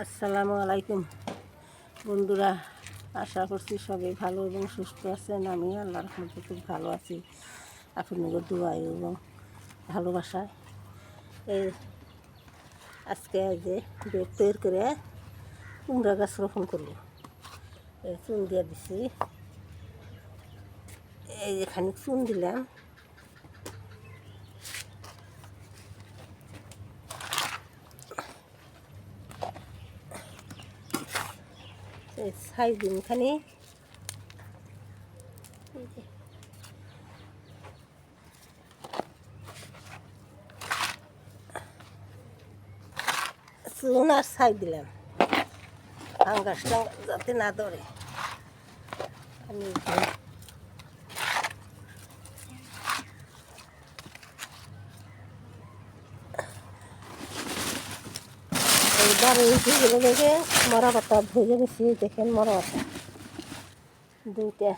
আসসালামু আলাইকুম। বন্ধুরা, আশা করছি সবাই ভালো এবং সুস্থ আছেন। আমি আল্লাহর রহমতে খুব ভালো আছি। আপনাদের দোয়াই এবং ভালোবাসায়। এই আজকে যে বেড তৈরি করে কুমড়া গাছ রোপণ এই চুন দিয়ে দিছি। এই যে খানিক চুন দিলাম। ছাই দিন এখানে। সাইজ চুন ছাই দিলাম। ফাঙ্গাস যাতে না ধরে। আমি এইবার এই যেগুলো দেখে মরা পাতা ভেজে নিছি দেখেন মরা পাতা। দুইটা।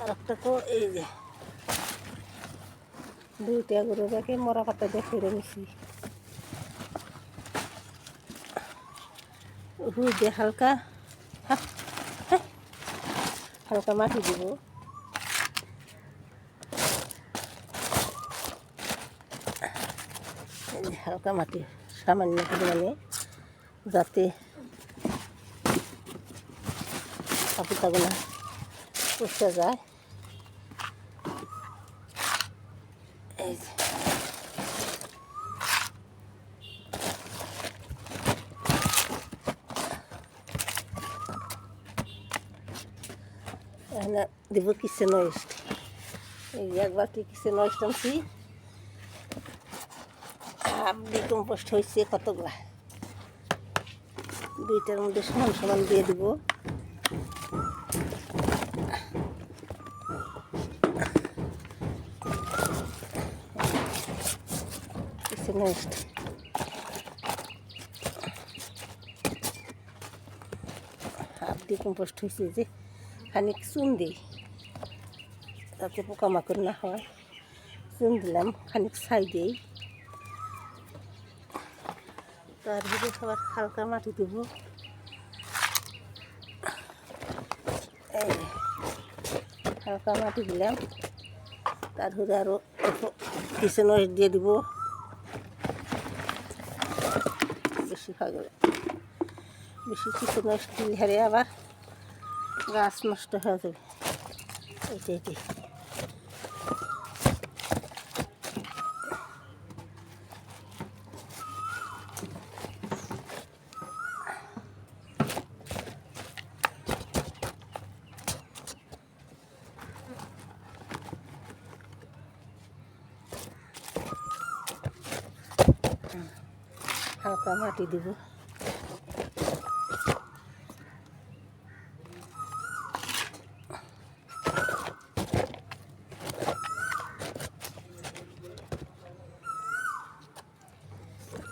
আর একটা তো এই যে। দুইটা গরু দেখে মরা পাতা দিয়ে ফিরে নিছি রুই দিয়ে হালকা হা, হা, হালকা মাটি দিব। হালকা মাটি সামান্য পরিমাণে। যাতে পাপিতাগুলো পুষে যায়। এই যে। এখানে দিব কিচেন ওয়েস্ট এই একবার কি কিচেন ওয়েস্ট আনছি? হাফ ডিকম্পোস্ট হয়েছে কতগুলা? দুইটার মধ্যে সমান সমান দিয়ে দিব। নেক্সট হাফ ডিকম্পোস্ট হয়েছে যে, খানিক চুন দিই। যাতে পোকামাকড় না হয়। চুন দিলাম, খানিক ছাই দিই। তার ভিতরে সবার হালকা মাটি দেবো এই হালকা মাটি দিলাম। তারপরে আরও কিচেন ওয়েস্ট দিয়ে দিব। বেশি ভাগে বেশি কিচেন ওয়েস্ট দিলে আবার গাছ নষ্ট হয়ে যাবে। এইটা এটি মাটি দিব।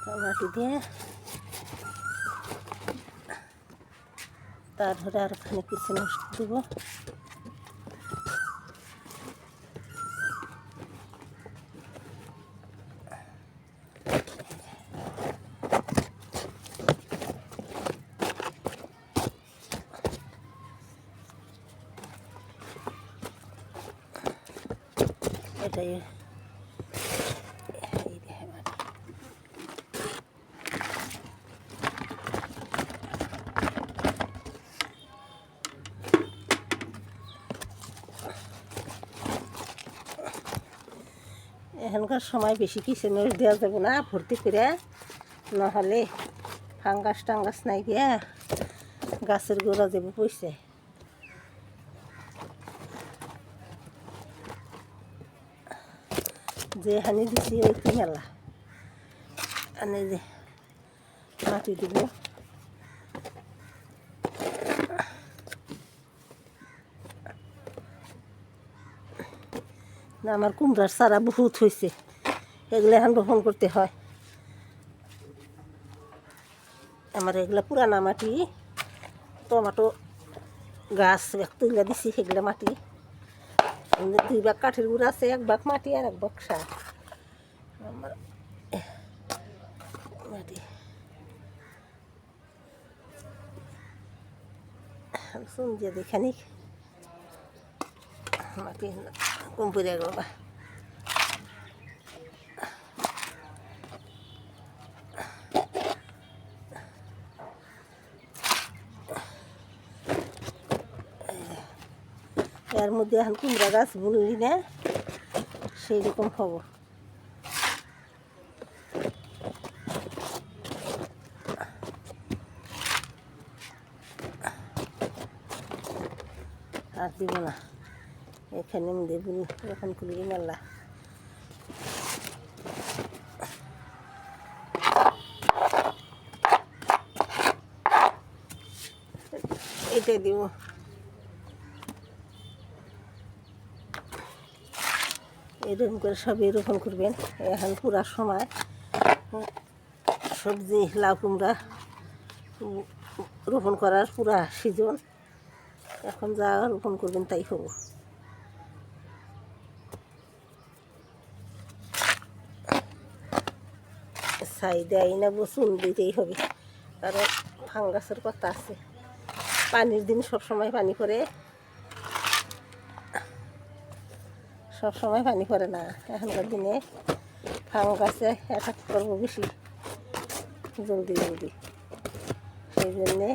হালকা দিয়ে তারপরে আর ওখানে কিছু নষ্ট দিব। এটাই এখনকার সময় বেশি কিচেন ওয়েস্ট দেওয়া যাবে না ভর্তি করে নাহলে ফাঙ্গাস টাঙ্গাস নাই গিয়া গাছের গোড়া যাবে পয়সা যে হানি দিছি ওই কি মেলা আনে যে মাটি দিব। না, আমার কুমড়ার চারা বহুত হয়েছে এগুলো এখন রোপণ করতে হয়। আমার এগুলা পুরানা মাটি, টমাটো গাছ তুলে দিছি, সেগুলা মাটি। দুই ভাগ কাঠের গুঁড়ো আছে এক ভাগ মাটি আর এক ভাগ সার। আমার মাটি। শুন যে দেখানিক মাটি কম করে বাবা মধ্যে এখন কুমড়া গাছ বুনলি না সেই রকম হব আর দিব না। এখানে বুনি, এখন খুলি মেলা এটাই দিব। এরকম করে সব এরকম করবেন। এখন পুরা সময় সবজি, লাউ, কুমড়া রোপণ করার পুরা সিজন এখন যা রোপণ করবেন তাই হব। ছাই দেয় না বসুন, দিতেই হবে। কারণ ফাঙ্গাসের কথা আছে। পানির দিন সব সময় পানি পড়ে। সব সময় পানি পড়ে না। এখনকার দিনে ফাঙ্গাসে অ্যাটাক করব বেশি, জলদি জলদি। সেই জন্যে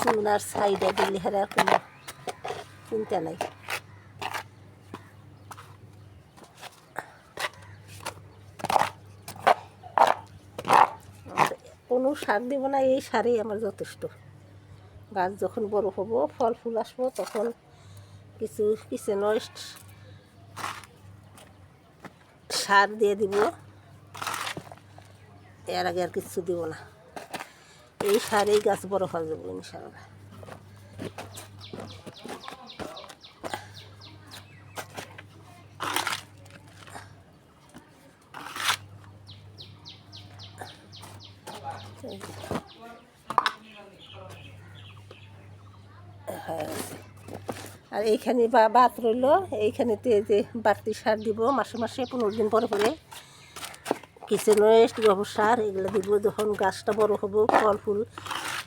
চুন আর সাইডে দিলে হারে কোনো চিন্তা নাই। কোনো সার দেবো না, এই সারেই আমার যথেষ্ট। গাছ যখন বড় হব, ফল ফুল আসব, তখন কিছু কিচেন ওয়েস্ট সার দিয়ে দিব এর আগে আর কিছু দিব না এই সারেই গাছ বড় হয়ে যাব যে। হয়ে। আর এইখানে বা বাত রইল। এইখানেতে এই যে বাড়তি সার দিব, মাসে মাসে পনেরো দিন পরে পরে কিচেন ওয়েস্ট গোবর সার এগুলো দিব, যখন গাছটা বড় হব, ফল ফুল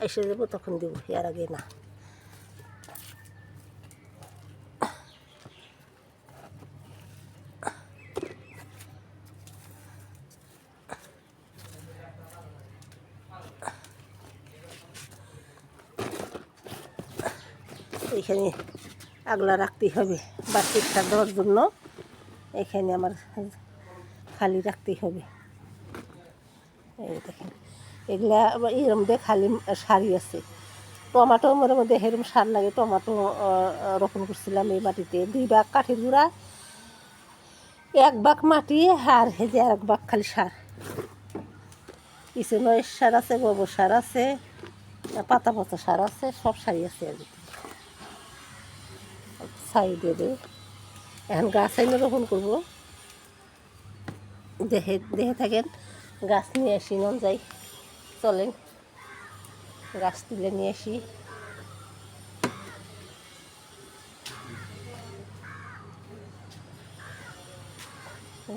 এসে যাব তখন দিব, এর আগে না। এইখানে আগলা রাখতেই হবে সার দেওয়ার জন্য এখানে আমার খালি রাখতেই হবে। এই দেখেন, এগুলা এরম দিয়ে খালি সারি আছে। টমাটো মধ্যে মধ্যে এরম সার লাগে, টমাটো রোপণ করছিলাম এই মাটিতে। দুই ভাগ কাঠের গুঁড়া, এক ভাগ মাটি আর হেজে আর এক ভাগ খালি সার। পিছনে সার আছে, গোবর সার আছে, পাতা পাতা সার আছে, সব সারি আছে আর দিয়ে দেবে এখন গাছ আইনে রোপণ করব। দেখে দেখে থাকেন, গাছ নিয়ে আসি নন যাই, চলেন। গাছ তুলে নিয়ে আসি।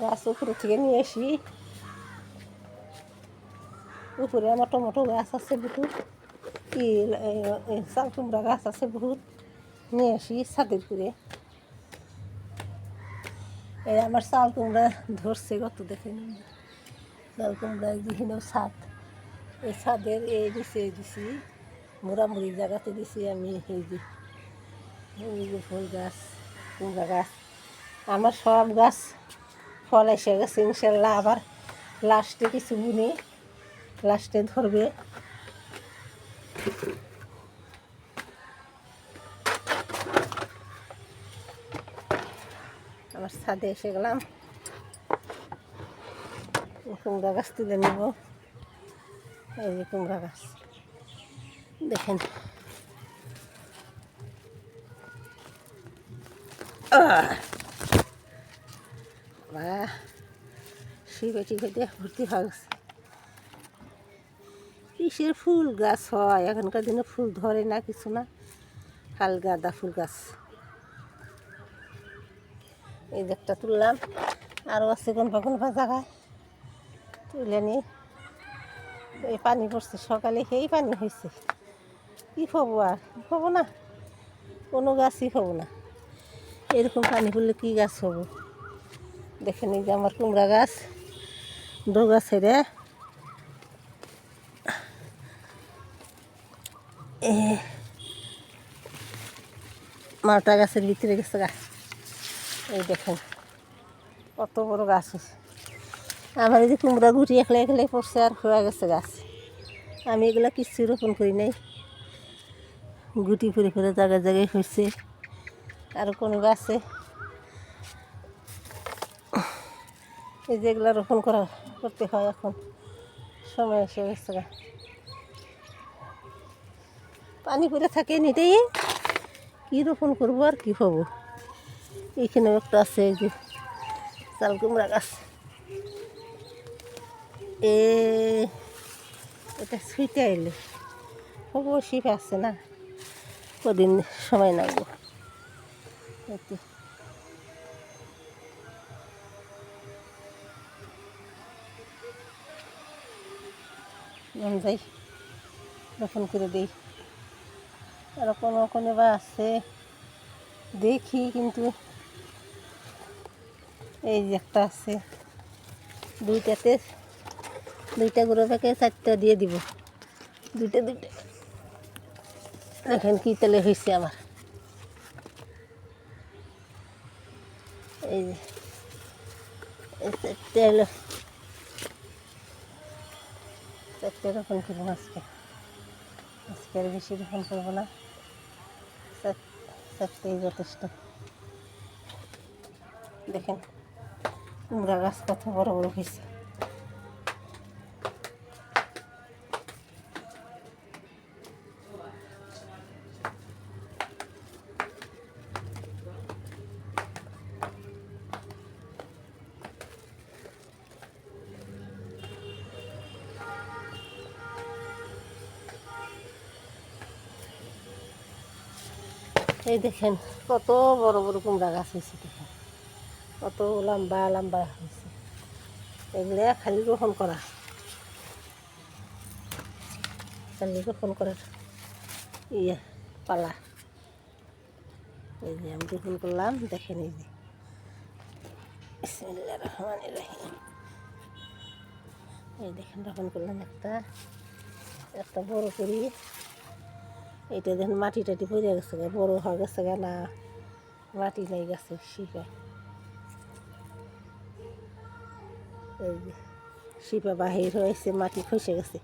গাছ উপরে থেকে নিয়ে আসি। উপরে আমার টমেটো গাছ আছে বহুত। কি চাল কুমড়া গাছ আছে বহুত। নিয়ে আসি ছাদের করে এই আমার চাল কুমড়া ধরছে কত দেখেন চাল কুমড়া বিভিন্ন ছাদ। এই ছাদের এই দিছি এই দিছি। মোড়ামুড়ি জায়গাতে দিছি আমি এই যে এই যে ফুল গাছ, কুমড়া গাছ। আমার সব গাছ ফল এসে গেছে, ইনশাল্লাহ আবার লাস্টে কিছু বুনি, লাস্টে ধরবে। আমার ছাদে এসে গেলাম। কুমড়া গাছ তুলে নেব। এই যে কুমড়া গাছ। দেখেন। আহ! বাহ শিবেটি খেতে ভর্তি হয়ে কিসের ফুল গাছ হয়? এখনকার দিনে ফুল ধরে না, কিছু না। হাল গাঁদা ফুল গাছ। এই যে একটা তুললাম। আরও আছে কোনবা কোনবা জায়গায়। তুলে নি। এই পানি পড়ছে সকালে, সেই পানি হয়েছে কী খাব আর? খাব না। কোনো গাছই খাব না। এরকম পানি পড়লে কী গাছ হব? দেখেন এই যে আমার কুমড়া গাছ। ডোগা ছেড়ে মালটা গাছের ভিতরে গেছে গাছ এই দেখেন, কত বড় গাছ আমার এই যে কুমড়া গুটি একলে একলে পড়ছে আর হয়ে গেছে গাছ। আমি এগুলো কিচ্ছু রোপণ করি নাই। গুটি ফুরে ফুরে জায়গায় জায়গায় হয়েছে আর কোনো গাছে এই যে এগুলো রোপণ করা করতে হয় এখন। সময় এসে গেছে। পানি পরে থাকে নিতেই কী রোপণ করব আর কী হব? এইখানেও একটা আছে, এই যে চাল কুমড়া গাছ। এ, এটা ছুইতে এলে। হব শীত আছে না? কদিন সময় লাগবো মন যাই, রোপণ করে দিই। আর কোনো কোনো বা আছে, দেখি কিন্তু এই যে একটা আছে। দুইটাতে দুইটা গুঁড়ো প্যাকে চারটা দিয়ে দিব। দুইটা দুইটা। দেখেন কি তেলে হয়েছে আমার এই যে চারটে হলো। চারটে রকম করব আজকে। আজকে আর বেশি রকম করব না। চার- চারটেই যথেষ্ট। দেখেন। কুমড়া গাছ কত বড় বড় হয়েছে। এই দেখেন, কত বড় বড় কুমড়া গাছ হয়েছে দেখেন। কত লম্বা লম্বা হয়েছে। এগুলো খালি রোপণ করা। খালি রোপণ করার ইয়ে পালা। এই যে আমি রোপণ করলাম, দেখেন এই যে। বিসমিল্লাহির রহমানির রহিম। এই দেখেন, রোপণ করলাম একটা একটা বড় করি। এটা দেখেন মাটি টাটি পড়ে গেছে বড় হয়ে গেছে না, মাটি নাই গেছে শিপা শিপা বাহির হয়েছে, মাটি খসে গেছে।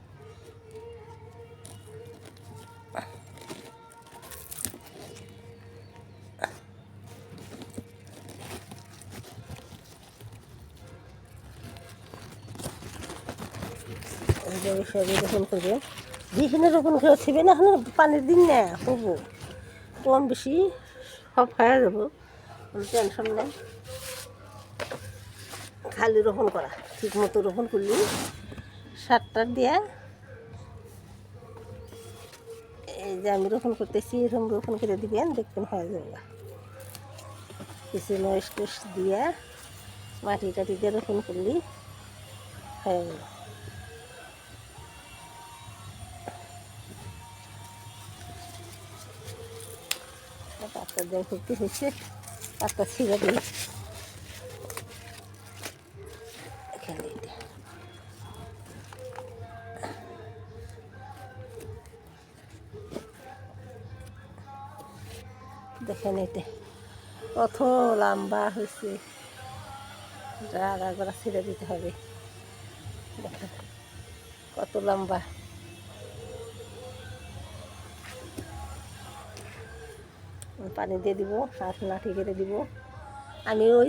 সবই রোপণ যেখানে রোপণ করে ছিবে না, ওখানে পানির দিন না, হব। কম বেশি সব হয়ে যাব। টেনশন নেই। খালি রোপণ করা, ঠিক মতো রোপণ করলি। সারটার দিয়া এই যে আমি রোপণ করতেছি এরকম রোপণ করে দিবেন, দেখবেন হয়ে যাবে। কিছু নয়েস টোস দিয়া মাটি টাটি দিয়ে রোপণ করলি, হয়ে যাবে পাতা দিয়ে হয়েছে, পাতা ছিঁড়ে দিই। এখানে এটা। দেখেন এটা কত লম্বা হয়েছে। করে ছিঁড়ে দিতে হবে। দেখেন কত লম্বা। পানি দিয়ে দিব আর লাঠি কেটে দিব। আমি ওই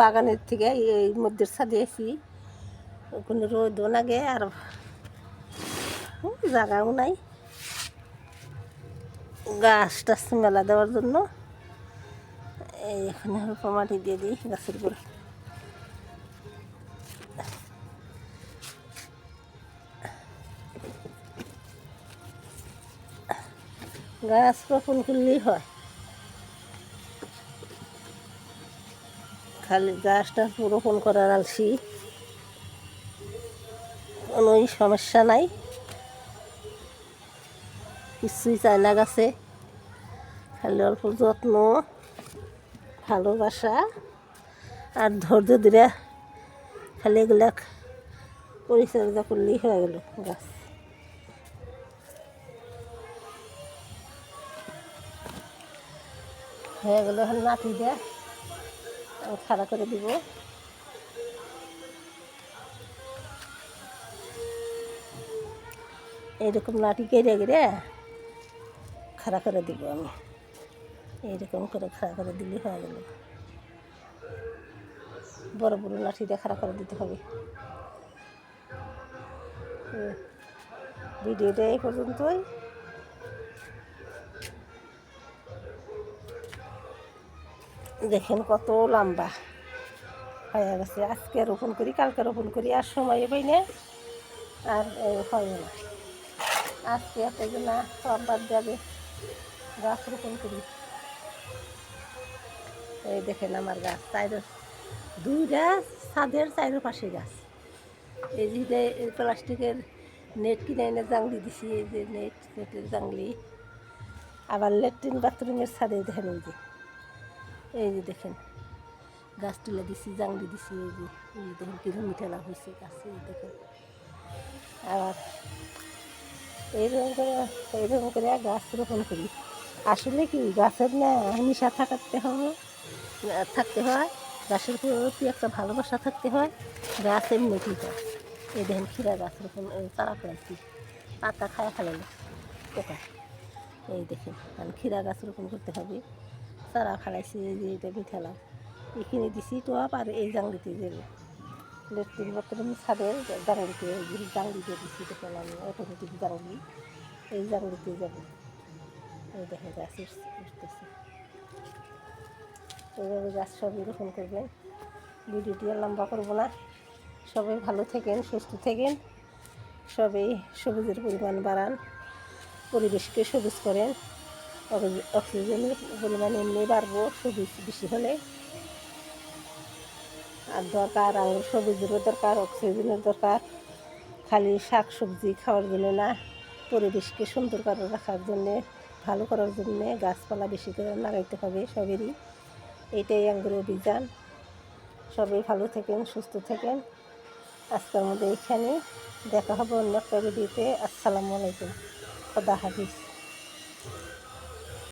বাগানের থেকে এই মধ্যে ছাদিয়েছি ওখানে রোদও লাগে আর জায়গাও নাই। গাছ টাছ মেলা দেওয়ার জন্য এই এখানে অল্প মাটি দিয়ে দিই গাছের গোড়া। গাছ রোপণ করলেই হয়। খালি গাছটা রোপণ করার আলসি। কোনোই সমস্যা নাই। কিছুই চায় না গাছে। খালি অল্প যত্ন, ভালোবাসা আর ধৈর্য ধরে খালি এগুলা পরিচর্যা করলেই হয়ে গেল গাছ। হয়ে গেল নাতি দিয়ে। খাড়া করে দিব। এইরকম নাটি কেড়ে গেড়ে খাড়া করে দিব আমি। এইরকম করে খাড়া করে দিলে হয়ে গেল। বড় বড় লাঠি দিয়ে খাড়া করে দিতে হবে। ভিডিওটা এই পর্যন্তই। দেখেন কত লম্বা হয়ে গেছে। আজকে রোপণ করি, কালকে রোপণ করি, আর সময় পাই না, আর হয় না। আজকে এত না, সব বাদ যাবে গাছ রোপণ করি। এই দেখেন আমার গাছ, চাইর দুইটা ছাদের চাইর পাশে গাছ। এই যে প্লাস্টিকের নেট কিনে এনে জাংলি দিছি, এই যে নেট, নেটের জাংলি। আবার ল্যাট্রিন বাথরুমের ছাদে দেখেন এই যে। এই যে দেখেন, গাছ তুলে দিছি, জাংলি দিছি, এই যে এই যে দেখেন কিরম মিঠা লাভ হয়েছে গাছে, এই দেখেন। আবার এইরকম করে এইরকম করে গাছ রোপণ করি। আসলে কি, গাছের না নিশা থাকাতে হবে থাকতে হয়, গাছের প্রতি একটা ভালোবাসা থাকতে হয়, গাছ এমনি এমনিতেই হয়? এই দেখেন ক্ষীরা গাছ রোপণ তারা ফেলাইছি, পাতা খায় ফেলালো পোকা। এই দেখেন কারণ ক্ষীরা গাছ রোপণ করতে হবে। চারা ফেলাইছি এই যে এটা মিঠালা এখানে দিছি তো আর এই জাংলিতে যে লেট্রিন বাথরুম ছাদের জাংলিতে জাংলিতে দিছি দেখেন আমি অটোমেটিক জাংলি এই জাংলিতে যাব। এই দেখেন গাছ উঠতেছে। এইভাবে গাছ সবই রোপণ করবেন ভিডিওটি আর লম্বা করব না। সবাই ভালো থাকেন, সুস্থ থাকেন। সবাই সবুজের পরিমাণ বাড়ান, পরিবেশকে সবুজ করেন। অক্সিজেনের পরিমাণ এমনি বাড়বো, সবুজ বেশি হলে। আর দরকার আর সবুজেরও দরকার, অক্সিজেনের দরকার। খালি শাক সবজি খাওয়ার জন্য না, পরিবেশকে সুন্দর করে রাখার জন্যে, ভালো করার জন্যে গাছপালা বেশি করে লাগাইতে হবে সবেরই। এইটাই আঙ্গুর অভিযান। সবাই ভালো থাকেন, সুস্থ থাকেন। আজকের মধ্যে এখানে দেখা হবে অন্য একটা ভিডিওতে। আসসালামু আলাইকুম। খোদা হাফিজ।